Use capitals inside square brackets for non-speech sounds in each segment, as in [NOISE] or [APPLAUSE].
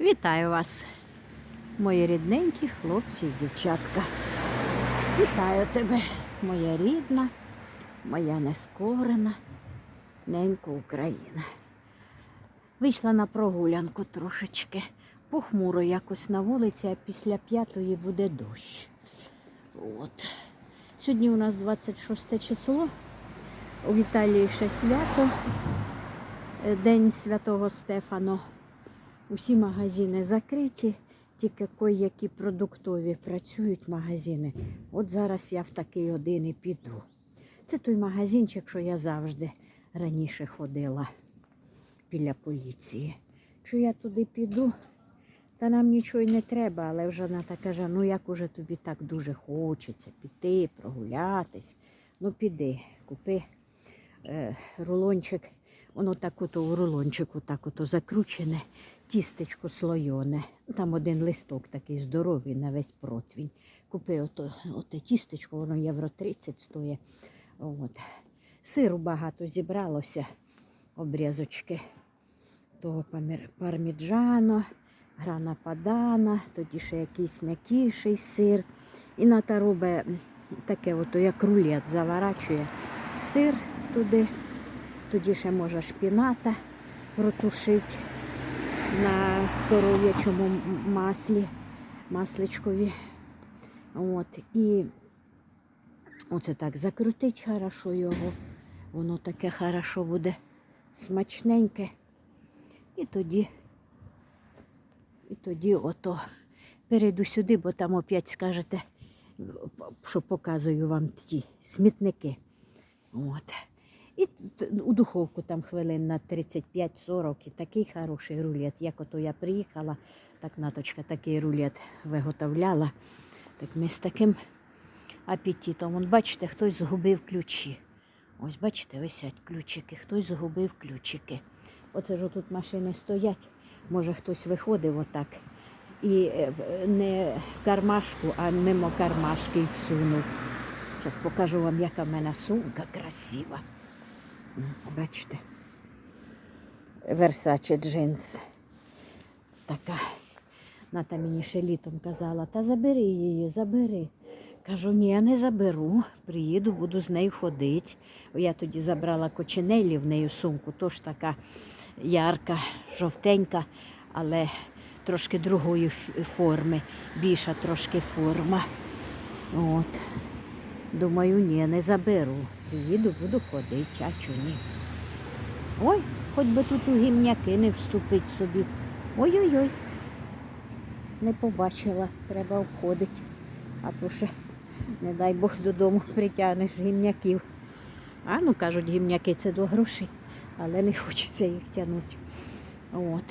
Вітаю вас, мої рідненькі хлопці і дівчатка. Вітаю тебе, моя рідна, моя нескорена, ненька Україна. Вийшла на прогулянку трошечки. Похмуро якось на вулиці, а після п'ятої буде дощ. От. Сьогодні у нас 26 число. У Віталії ще свято, День Святого Стефано. Усі магазини закриті, тільки кої-які продуктові працюють магазини. От зараз я в такий один і піду. Це той магазинчик, що я завжди раніше ходила біля поліції. Що я туди піду, та нам нічого й не треба, але вже вона так каже, ну як уже тобі так дуже хочеться піти, прогулятись. Ну піди, купи е, рулончик, воно так ото у рулончику так ото закручене, тістечко слойоне. Там один листок такий здоровий на весь противень. Купи ото, оте тістечко, воно євро 30 стоїть. От. Сиру багато зібралося, обрізочки того парміджано, грана падана, тоді ще якийсь м'якіший сир. І ната робить таке, ото, як рулет, заворачує сир туди, тоді ще може шпіната протушити на коров'ячому маслі, масличкові. От, і оце так закрутить хорошо його. Воно таке хорошо буде смачненьке. І тоді, і тоді ото перейду сюди, бо там опять скажете, що показую вам ті смітники. От. І у духовку там хвилин на 35-40 і такий хороший рулет. Як ото я приїхала, так наточка такий рулет виготовляла. Так ми з таким апетитом. Вон, бачите, хтось згубив ключі. Ось бачите, висять ключики, хтось згубив ключики. Оце ж тут машини стоять. Може хтось виходив отак і е, не в кармашку, а мимо кармашки всунув. Зараз покажу вам, яка в мене сумка красива. Бачите? Версаче джинс. Така. Ната мені ще літом казала, та забери її, забери. Кажу, ні, я не заберу. Приїду, буду з нею ходити. Я тоді забрала коченелі в неї сумку, тож така ярка, жовтенька, але трошки другої форми, більша трошки форма. От. Думаю, ні, не заберу. Приїду, буду ходити, а чого ні. Ой, хоч би тут у гімняки не вступить собі. Ой-ой-ой. Не побачила, треба обходити. А то ще, не дай Бог, додому притягнеш гімняків. А ну кажуть, гімняки це до грошей, але не хочеться їх тягнути. От.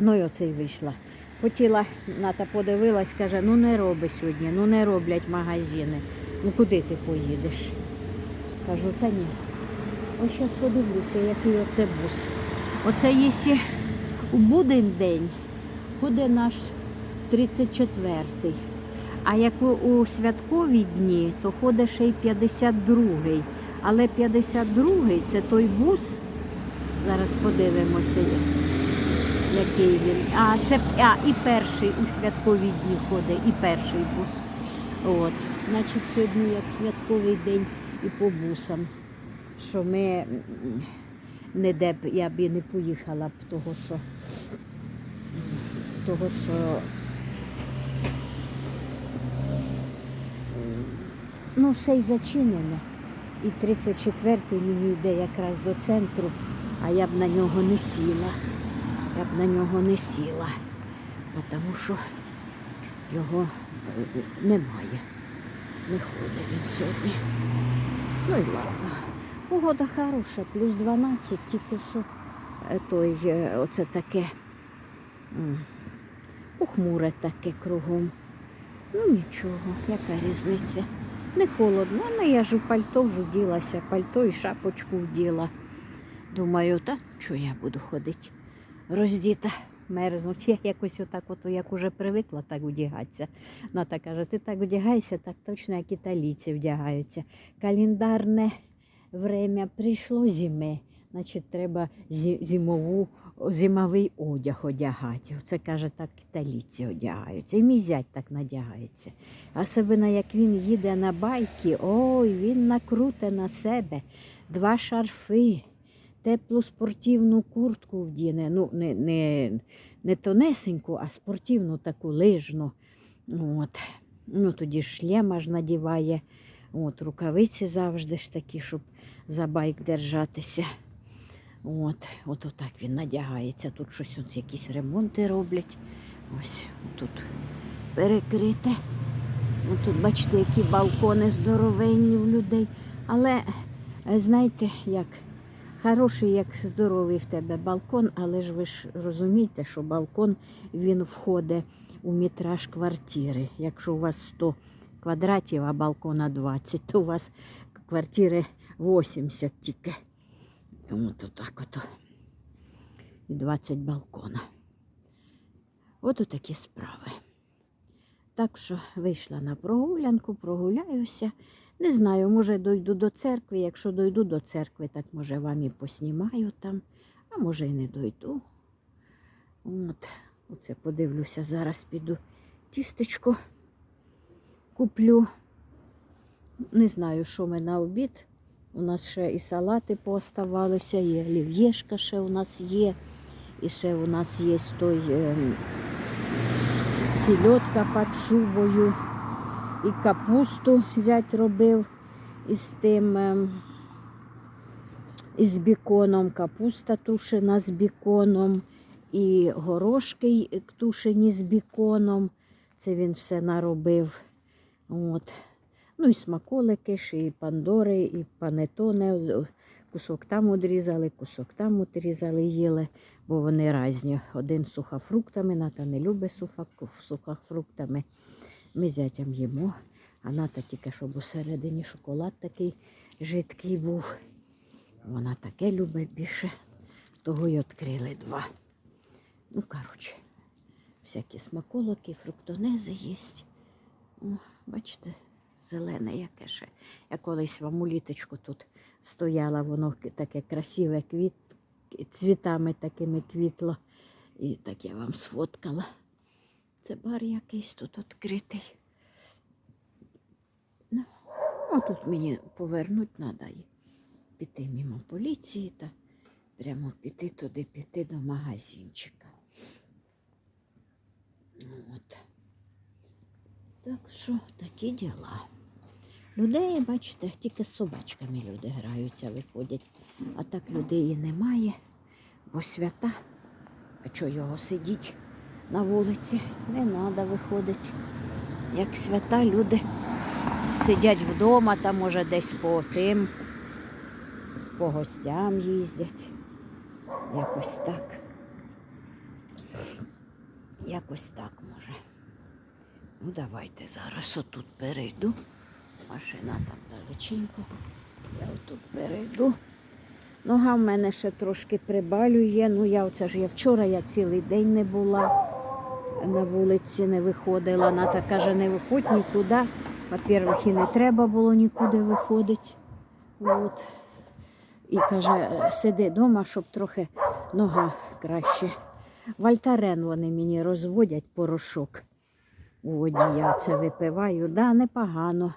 Ну і оце й вийшла. Хотіла, Ната подивилась, каже, ну не роби сьогодні, ну не роблять магазини. Ну куди ти поїдеш? Кажу, та ні. Ось зараз подивлюся, який оце бус. Оце якщо у будень день ходить наш 34-й. А як у святкові дні, то ходить ще й 52-й. Але 52-й це той бус. Зараз подивимося, який він. А, це а, і перший у святкові дні ходить, і перший бус. От. Значить, сьогодні як святковий день і по бусам. Що ми не де б я б і не поїхала б, того що, того що ну, все й зачинено. І 34-й мені йде якраз до центру, а я б на нього не сіла. Я б на нього не сіла, тому що його е, немає. Не ходить він сьогодні. Ну і ладно. Погода хороша, плюс 12, тільки що е, той, оце таке похмуре таке кругом. Ну нічого, яка різниця. Не холодно, але я ж у пальто вже вділася, пальто і шапочку вділа. Думаю, та що я буду ходити? Роздіта, мерзнуть. Я якось отак, от, як уже привикла так вдягатися. Ната каже, ти так вдягайся, так точно, як італійці вдягаються. Календарне время прийшло зими. Значить, треба зимову зимовий одяг одягати. Це каже, так італійці одягаються. І мій зять так надягається. Особливо як він їде на байки, ой, він накруте на себе два шарфи, теплу спортивну куртку вдіне. Ну, не, не, не тонесеньку, а спортивну таку лижну. От. Ну, тоді ж шлема ж надіває. От, рукавиці завжди ж такі, щоб за байк держатися. От, от отак він надягається. Тут щось от якісь ремонти роблять. Ось тут перекрите. От тут бачите, які балкони здоровенні в людей. Але знаєте, як хороший, як здоровий в тебе балкон, але ж ви ж розумієте, що балкон він входить у метраж квартири. Якщо у вас 100 квадратів, а балкона 20, то у вас квартири 80 тільки. От отак ото. І 20 балкона. От такі справи. Так що вийшла на прогулянку, прогуляюся. Не знаю, може дойду до церкви. Якщо дойду до церкви, так може вам і поснімаю там, а може і не дойду. От, оце подивлюся, зараз піду тістечко куплю. Не знаю, що ми на обід. У нас ще і салати пооставалися, і олів'єшка ще у нас є. І ще у нас є той е, сільотка під шубою. І капусту зять робив із тим, е, із біконом. Капуста тушена з біконом, і горошки тушені з біконом. Це він все наробив. От. Ну і смаколики, і пандори, і панетони. Кусок там одрізали, кусок там одрізали, їли, бо вони різні. Один з сухофруктами, Ната не любить сухофруктами. Ми зятям їмо, а Ната тільки, щоб усередині шоколад такий жидкий був. Вона таке любить більше, того й відкрили два. Ну, коротше, всякі смаколики, фруктонези є. О, бачите, зелене яке ще. Я колись вам у літочку тут стояла, воно таке красиве квіт, цвітами такими квітло. І так я вам сфоткала. Це бар якийсь тут відкритий. Ну, а тут мені повернути треба піти мимо поліції та прямо піти туди, піти до магазинчика. От. Так що такі діла. Людей, бачите, тільки з собачками люди граються, виходять. А так людей і немає, бо свята. А чого його сидіть на вулиці? Не треба виходити. Як свята люди сидять вдома, там може десь по тим, по гостям їздять. Якось так. Якось так може. Ну, давайте зараз отут перейду. Машина там далеченько. Я отут перейду. Нога в мене ще трошки прибалює. Ну, я оце ж я вчора я цілий день не була на вулиці, не виходила. Ната каже, не виходь нікуди. По-перше, і не треба було нікуди виходити. От. І каже, сиди вдома, щоб трохи нога краще. Вальтарен вони мені розводять порошок у воді. Я це випиваю. Да, непогано.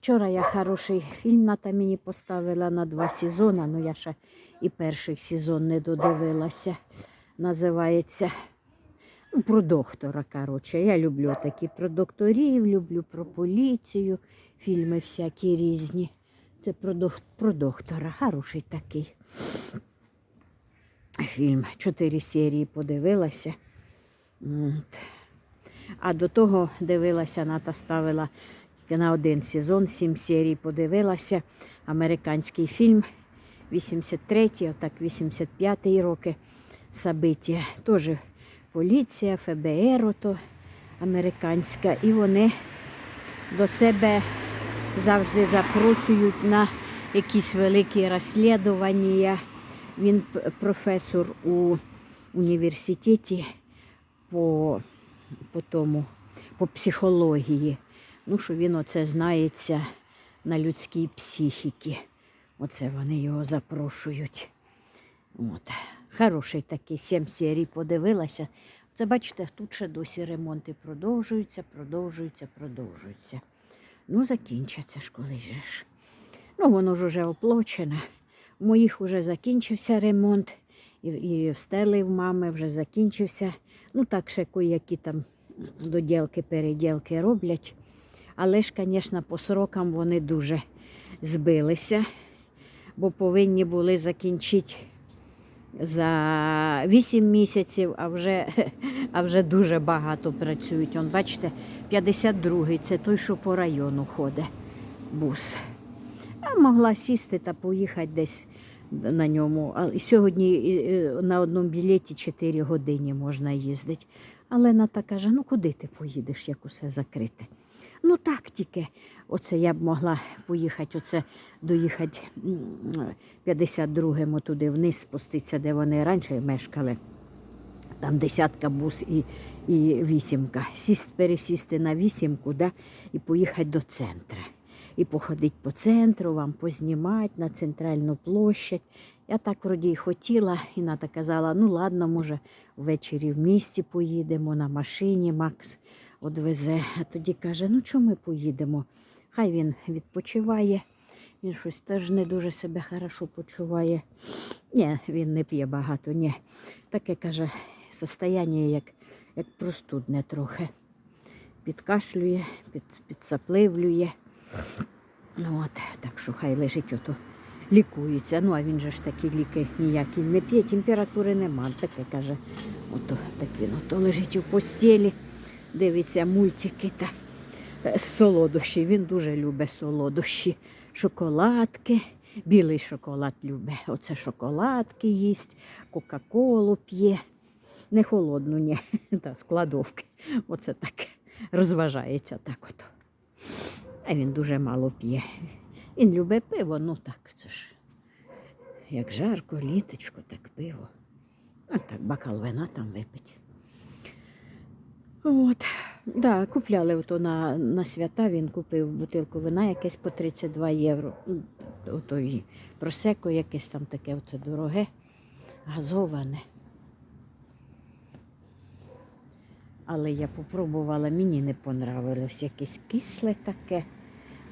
Вчора я хороший фільм Ната мені поставила на два сезони, ну я ще і перший сезон не додивилася. Називається про доктора. коротше. Я люблю такі про докторів, люблю про поліцію, фільми всякі різні. Це про, док- про доктора. Хороший такий фільм. Чотири серії подивилася. А до того дивилася, Ната ставила тільки на один сезон, сім серій подивилася. Американський фільм 83-й, отак 85-й роки собиття. Теж поліція, ФБР, ото американська. І вони до себе завжди запрошують на якісь великі розслідування. Він професор у університеті по, по тому, по психології. Ну, що він оце знається на людській психіці. Оце вони його запрошують. От. Хороший такий, сім серій подивилася. Це бачите, тут ще досі ремонти продовжуються, продовжуються, продовжуються. Ну, закінчаться ж колись ж. Ну, воно ж уже оплачене. У моїх вже закінчився ремонт, і, і в стели в мами вже закінчився. Ну, так ще які там доділки, переділки роблять. Але ж, звісно, по срокам вони дуже збилися, бо повинні були закінчити за 8 місяців, а вже, [LAUGHS] а вже дуже багато працюють. Он, бачите, 52-й це той, що по району ходить бус. Я могла сісти та поїхати десь на ньому. А сьогодні і, і, на одному білеті 4 години можна їздити. Але Ната каже: ну куди ти поїдеш, як усе закрите? Ну так тільки. Оце я б могла поїхати, оце доїхати м, 52-му туди вниз, спуститися, де вони раніше мешкали. Там десятка бус і, і вісімка. Сість, пересісти на вісімку да, і поїхати до центру. І походити по центру, вам познімати на центральну площадь. Я так вроді й хотіла, і Ната казала, ну ладно, може, ввечері в місті поїдемо на машині, Макс одвезе. А тоді каже, ну чому ми поїдемо? Хай він відпочиває. Він щось теж не дуже себе хорошо почуває. Ні, він не п'є багато, ні. Таке каже, состояння як, як простудне трохи. Підкашлює, під, підсапливлює. От, так що хай лежить ото лікується. Ну, а він же ж такі ліки ніякі не п'є, температури нема. Таке каже, ото так він ото лежить у постілі, дивиться мультики та е, солодощі. Він дуже любить солодощі, шоколадки. Білий шоколад любить. Оце шоколадки їсть, Кока-Колу п'є. Не холодну, ні, [LAUGHS] та складовки. Оце так розважається так от. А він дуже мало п'є. Він любить пиво, ну так, це ж як жарко, літочко, так пиво. А так, бокал вина там випить. От, да, купляли ото на, на свята, він купив бутилку вина якесь по 32 євро. Ото і просеко якесь там таке оце дороге, газоване. Але я попробувала, мені не понравилось. Якесь кисле таке,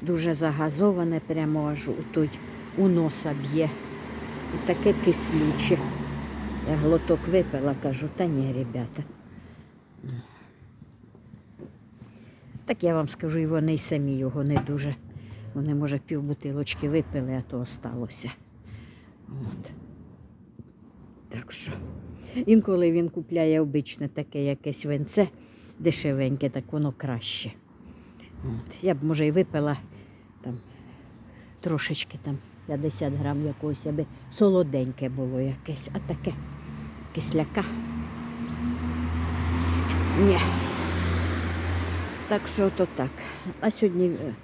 дуже загазоване, прямо аж у той у носа б'є. І таке кислюче. Я глоток випила, кажу, та ні, ребята. Так я вам скажу, і вони й самі його не дуже. Вони, може, пів бутилочки випили, а то осталося. От. Так що. Інколи він купляє обичне таке якесь винце дешевеньке, так воно краще. От. Я б, може, і випила там трошечки там 50 грам якогось, аби солоденьке було якесь, а таке кисляка. Ні. Так що то так. А сьогодні е,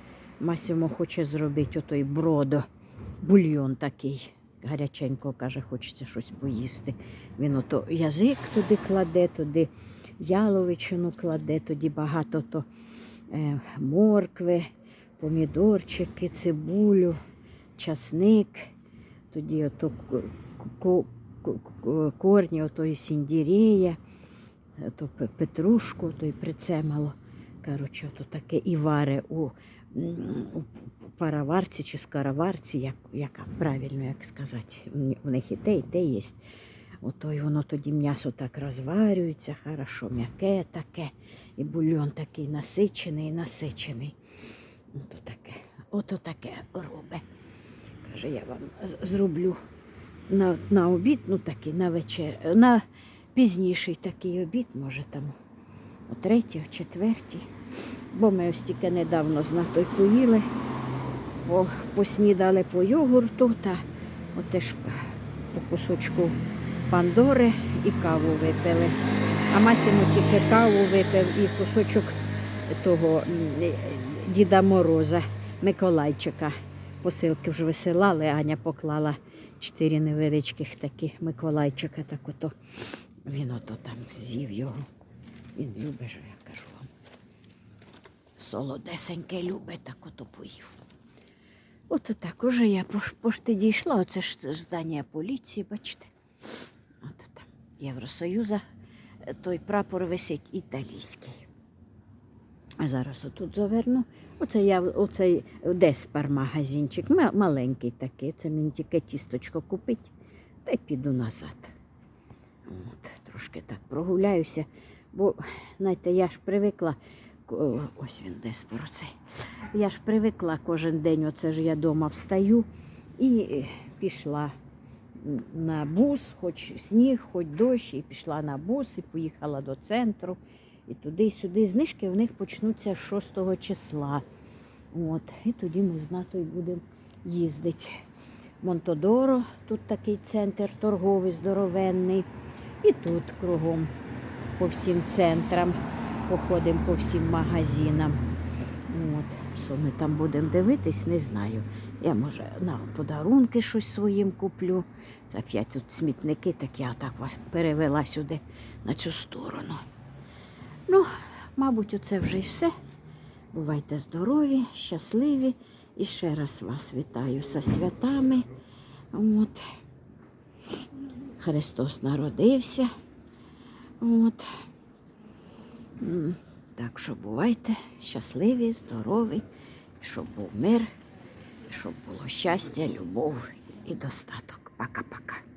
Масімо хоче зробити отой бродо, бульйон такий. Гаряченько каже, хочеться щось поїсти. Він ото язик туди кладе, туди яловичину кладе, тоді багато то е, моркви, помідорчики, цибулю, часник, тоді ото ко- ко- ко- ко- корні отої сіндірея, то петрушку, то й прицемало. Коротше, ото таке і варе у, у пароварці чи скороварці, як, яка правильно як сказати. В них і те, і те є. Ото й воно тоді м'ясо так розварюється, хорошо, м'яке таке, і бульйон такий насичений, насичений. Ото таке, ото таке робе. Каже, я вам зроблю на, на обід, ну такий, на вечер, на пізніший такий обід, може там о третій, о четвертій. Бо ми ось тільки недавно з Натою поїли, по, поснідали по йогурту та отеж по кусочку пандори і каву випили. А Масімо тільки каву випив і кусочок того е, Діда Мороза, Миколайчика. Посилки вже висилали, Аня поклала чотири невеличких такі Миколайчика, так ото він ото там з'їв його. Він любить, що я кажу вам. Солодесеньке любить, так ото поїв. Ото так, уже я пошти дійшла, оце ж здання поліції, бачите. От. Євросоюзу е, той прапор висить італійський. А зараз отут заверну. Оце я оцей Деспар магазинчик, маленький такий. Це мені тільки тісточко купить, та й піду назад. От, трошки так прогуляюся, бо знаєте, я ж привикла. Ось він Деспар оцей. Я ж привикла кожен день, оце ж я вдома встаю і е, пішла на бус, хоч сніг, хоч дощ, і пішла на бус, і поїхала до центру. І туди, і сюди. Знижки в них почнуться 6 числа. От, і тоді ми з Натою будемо їздити. Монтодоро, тут такий центр торговий, здоровенний. І тут кругом по всім центрам, походимо по всім магазинам. От, що ми там будемо дивитись, не знаю. Я може на подарунки щось своїм куплю. Це опять тут смітники, так я так вас перевела сюди на цю сторону. Ну, мабуть, оце вже й все. Бувайте здорові, щасливі. І ще раз вас вітаю зі святами. От. Христос народився. От. Так що бувайте щасливі, здорові, щоб був мир, щоб було щастя, любов і достаток. Пока-пока.